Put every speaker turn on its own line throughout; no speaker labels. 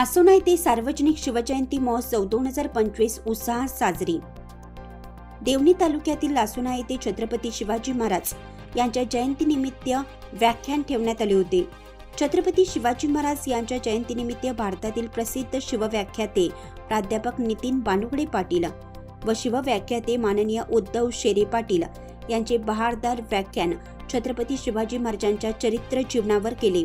लासोना येथे सार्वजनिक शिवजयंती महोत्सव दोन हजार पंचवीस उत्साहात साजरी. देवणी तालुक्यातील लासुना येथे छत्रपती शिवाजी महाराज यांच्या जयंतीनिमित्त व्याख्यान ठेवण्यात आले होते. छत्रपती शिवाजी महाराज यांच्या जयंतीनिमित्त भारतातील प्रसिद्ध शिवव्याख्याते प्राध्यापक नितीन बानुगडे पाटील व शिवव्याख्याते माननीय उद्धव शेरे पाटील यांचे बहारदार व्याख्यान छत्रपती शिवाजी महाराजांच्या चरित्र जीवनावर केले.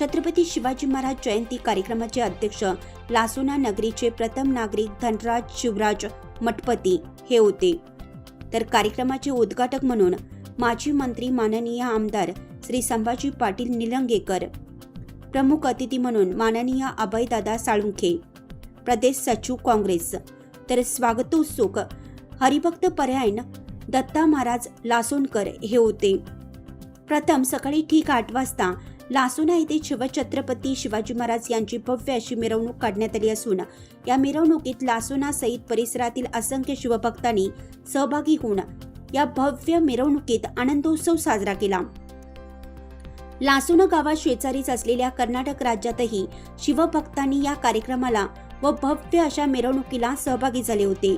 छत्रपती शिवाजी महाराज जयंती कार्यक्रमाचे अध्यक्ष लासोना नगरीचे प्रथम नागरिक धनराज शिवराज मठपती हे होते. तर कार्यक्रमाचे उद्घाटक म्हणून माजी मंत्री माननीय आमदार श्री संभाजी पाटील निलंगेकर प्रमुख अतिथी म्हणून माननीय अभयदादा साळुंखे प्रदेश सचिव काँग्रेस तर स्वागतोत्सुक हरिभक्त पर्यायन दत्ता महाराज लासोनकर हे होते. प्रथम सकाळी ठीक आठ वाजता लासुना येथे शिवछत्रपती शिवाजी महाराज यांची भव्य अशी मिरवणूक काढण्यात आली असून या मिरवणुकीत लासुना सहित परिसरातील असंख्य शिवभक्तांनी सहभागी होऊन या भव्य मिरवणुकीत आनंदोत्सव साजरा केला. लासोना गावात शेजारीच असलेल्या कर्नाटक राज्यातही शिवभक्तांनी या कार्यक्रमाला व भव्य अशा मिरवणुकीला सहभागी झाले होते.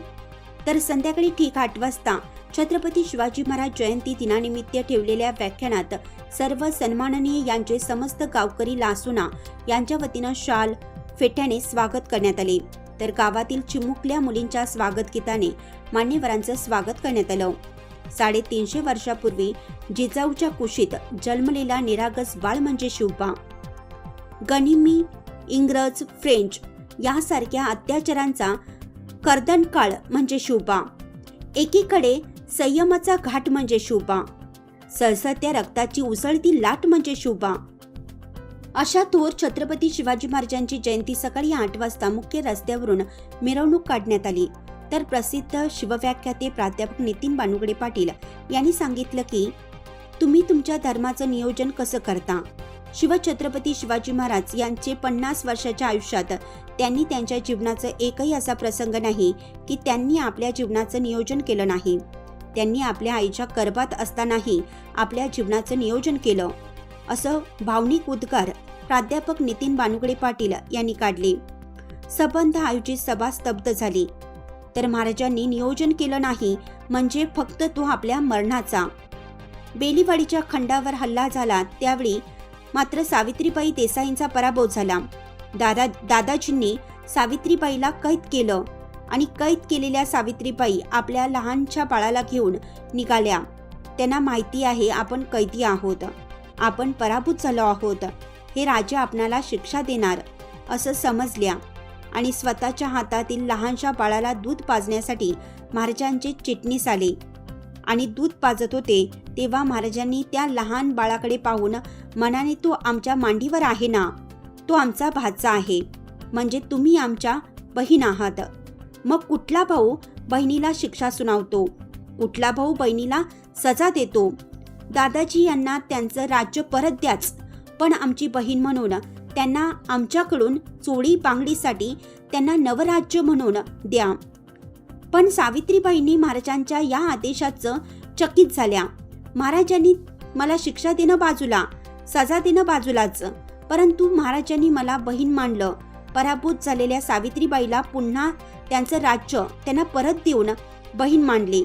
तर संध्याकाळी ठीक आठ वाजता छत्रपती शिवाजी महाराज जयंती दिनानिमित्त ठेवलेल्या व्याख्यानात सर्व सन्माननीय यांचे समस्त गावकरी लासुना यांच्या वतीनं शाल फेट्याने स्वागत करण्यात आले. तर गावातील चिमुकल्या मुलींच्या स्वागत गीताने मान्यवरांचं स्वागत करण्यात आलं. साडेतीनशे वर्षापूर्वी जिजाऊच्या कुशीत जन्मलेला निरागस बाळ म्हणजे शिवबा. गनिमी इंग्रज फ्रेंच यासारख्या अत्याचारांचा कर्दनकाळ म्हणजे शिवबा. एकीकडे संयमाचा घाट म्हणजे शिवबा सळसळत्या रक्ताची उसळती लाट म्हणजे शुभा. अशा थोर छत्रपती शिवाजी महाराजांची जयंती सकाळी आठ वाजता मुख्य रस्त्यावरून मिरवणूक काढण्यात आली. तर प्रसिद्ध शिवव्याख्याते प्राध्यापक नितीन बानुगडे पाटील यांनी सांगितलं की तुम्ही तुमच्या धर्माचं नियोजन कसं करता शिवछत्रपती शिवाजी महाराज यांचे पन्नास वर्षाच्या आयुष्यात त्यांनी त्यांच्या जीवनाचं एकही असा प्रसंग नाही की त्यांनी आपल्या जीवनाचं नियोजन केलं नाही. त्यांनी आपल्या आईच्या गर्भात असतानाही आपल्या जीवनाचं नियोजन केलं. असं भावनिक उद्गार प्राध्यापक नितीन बानुगडे पाटील यांनी काढले. सबंध आयोजित सभा स्तब्ध झाली. तर महाराजांनी नियोजन केलं नाही म्हणजे फक्त तो आपल्या मरणाचा. बेलीवाडीच्या खंडावर हल्ला झाला त्यावेळी मात्र सावित्रीबाई देसाईंचा पराभव झाला. दादा दादाजींनी सावित्रीबाईला कैद केलं. आणि कैद केलेल्या सावित्रीबाई आपल्या लहानच्या बाळाला घेऊन निघाल्या. त्यांना माहिती आहे आपण कैदी आहोत. आपण पराभूत झालो आहोत. हे राजा आपणाला शिक्षा देणार असं समजल्या. आणि स्वतःच्या हातातील लहानशा बाळाला दूध पाजण्यासाठी महाराजांचे चिटणीस आले. आणि दूध पाजत होते तेव्हा महाराजांनी त्या लहान बाळाकडे पाहून मनाने तो आमच्या मांडीवर आहे ना? तो आमचा भाचा आहे. म्हणजे तुम्ही आमच्या बहीण आहात. मग कुठला भाऊ बहिणीला शिक्षा सुनावतो. कुठला भाऊ बहिणीला सजा देतो. दादाजी यांना त्यांचं राज्य परत द्याच. पण आमची बहीण म्हणून त्यांना आमच्याकडून चोळी बांगडीसाठी त्यांना नवराज्य म्हणून द्या. पण सावित्रीबाईंनी महाराजांच्या या आदेशाचं चकित झाल्या. महाराजांनी मला शिक्षा देणं बाजूला सजा देणं बाजूलाच. परंतु महाराजांनी मला बहीण मानलं. पराभूत झालेल्या सावित्रीबाईला पुन्हा त्यांचं राज्य त्यांना परत देऊन बहीण मानले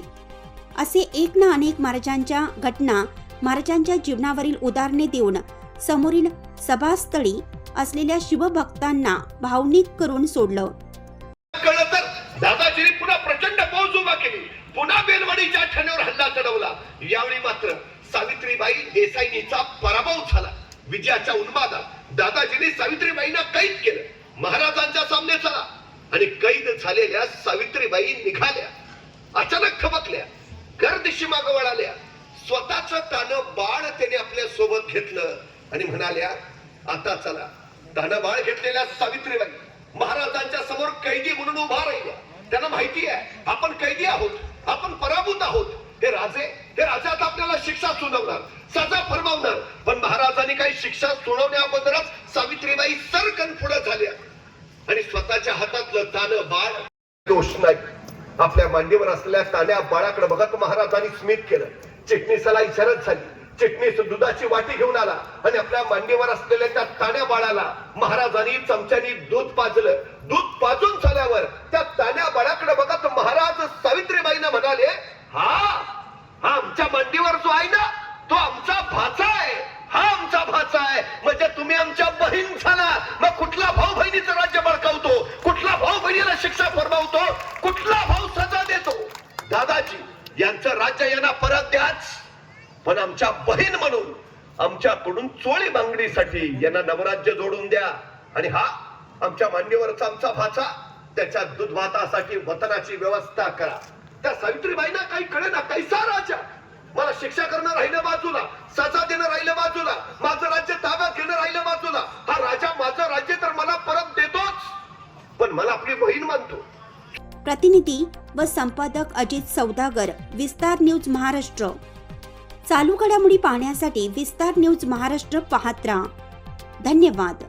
असे एक ना अनेक महाराजांच्या घटना महाराजांच्या जीवनावरील उदाहरणे देऊन समोरील सभास्थळी असलेल्या शिवभक्तांना भावनिक करून सोडलं.
कळलं दादाजीने पुन्हा प्रचंड फौज उभा केली. पुन्हा बेलवडीच्या ठाण्यावर हल्ला चढवला. यावेळी मात्र सावित्रीबाई देसाईंचा पराभव झाला. विजयाच्या उन्मादात दादाजीने सावित्रीबाईंना कैद केलं. महाराजांच्या सामने चला. आणि कैद झालेल्या सावित्रीबाई निघाल्या. अचानक खबकल्या गर्दिशी माग वळाल्या. स्वतःच तानं बाळ त्याने आपल्यासोबत घेतलं. आणि म्हणाल्या आता चला. तानं बाळ घेतलेल्या सावित्रीबाई महाराजांच्या समोर कैदी म्हणून उभा राहिल्या. त्यांना माहिती आहे आपण कैदी आहोत. आपण पराभूत आहोत. हे राजे हे राजा आता आपल्याला शिक्षा सुनावणार सजा फरमावणार पण महाराजांनी काही शिक्षा सुनावण्या अगोदरच सावित्रीबाई सरकन पुढे झाल्या आणि स्वतःच्या हातातलं तानं बाळ दोष नाही आपल्या मांडीवर असलेल्या ताण्या बाळाकडे बघत महाराजांनी स्मित केलं. चिटणीसाला इशारत झाली. चिटणीस दुधाची वाटी घेऊन आला आणि आपल्या मांडीवर असलेल्या त्या ताण्या बाळाला महाराजांनी चमच्यानी दूध पाजलं. दूध पाजून झाल्यावर त्या ताण्या बाळाकडे बघत महाराज सावित्रीबाईंना म्हणाले हा हा आमच्या मांडीवर जो आहे ना तो आमचा भाचा आहे हा आमचा भाचा आहे म्हणजे तुम्ही आमच्या बहीण झाला मग कुठला भाऊ बहिणीचं राज्य बळकावतो कुठला भाऊ बहिणीला शिक्षा फरमावतो कुठला भाऊ सजा देतो दादाजी यांचं राज्य यांना परत द्याच पण आमच्या बहीण म्हणून आमच्याकडून चोळी मागणीसाठी यांना नवराज्य जोडून द्या. आणि हा आमच्या मान्यवरचा आमचा भाचा त्याच्या दूध भातासाठी वतनाची व्यवस्था करा. त्या सावित्रीबाईंना काही कळे ना कैसा राजा मला शिक्षा करणं राहिलं बाजूला सजा देणं राहिलं बाजूला माझं राज्य ताब्यात घेणं राहिलं बाजूला. हा राजा माझं राज्य तर मला परत देतोच. पण मला आपली बहीण मानतो.
प्रतिनिधी व संपादक अजित सौदागर विस्तार न्यूज महाराष्ट्र. चालू घडामोडी पाहण्यासाठी विस्तार न्यूज महाराष्ट्र पाहत राहा. धन्यवाद.